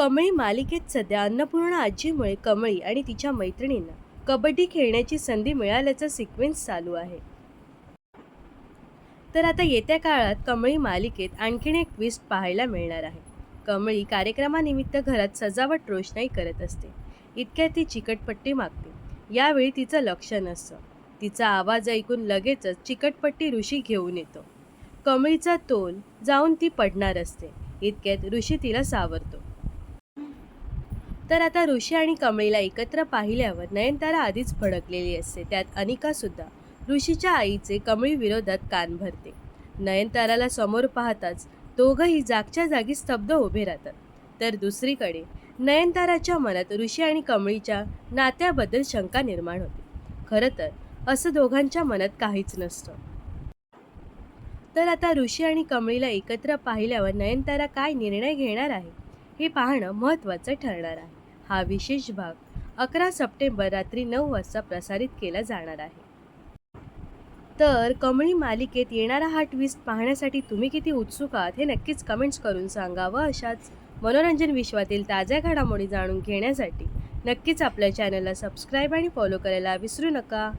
कमळी मालिकेत सध्या अन्नपूर्णा आजीमुळे कमळी आणि तिच्या मैत्रिणींना कबड्डी खेळण्याची संधी मिळाल्याचा सिक्वेन्स चालू आहे. तर आता येत्या काळात कमळी मालिकेत आणखीन एक ट्विस्ट पाहायला मिळणार आहे. कमळी कार्यक्रमानिमित्त घरात सजावट रोषणाई करत असते. इतक्यात ती चिकटपट्टी मागते. यावेळी तिचं लक्ष नसतं. तिचा आवाज ऐकून लगेचच चिकटपट्टी ऋषी घेऊन येतो. कमळीचा तोल जाऊन ती पडणार असते. इतक्यात ऋषी तिला सावरतो. तर आता ऋषी आणि कमळीला एकत्र पाहिल्यावर नयनतारा आधीच भडकलेली असते. त्यात अनिका सुद्धा. ऋषीच्या आईचे कमळी विरोधात कान भरते. नयनताराला समोर पाहताच दोघंही जागच्या जागी स्तब्ध उभे राहतात. तर दुसरीकडे नयनताराच्या मनात ऋषी आणि कमळीच्या नात्याबद्दल शंका निर्माण होते. खरं तर असं दोघांच्या मनात काहीच नसतं. तर आता ऋषी आणि कमळीला एकत्र पाहिल्यावर नयनतारा काय निर्णय घेणार आहे हे पाहणं महत्त्वाचं ठरणार आहे. हा विशेष भाग अकरा सप्टेंबर रात्री नऊ वाजता प्रसारित केला जाणार आहे. तर कमळी मालिकेत येणारा हा ट्विस्ट पाहण्यासाठी तुम्ही किती उत्सुक आहात हे नक्कीच कमेंट्स करून सांगा व अशाच मनोरंजन विश्वातील ताज्या घडामोडी जाणून घेण्यासाठी नक्कीच आपल्या चॅनलला सबस्क्राईब आणि फॉलो करायला विसरू नका.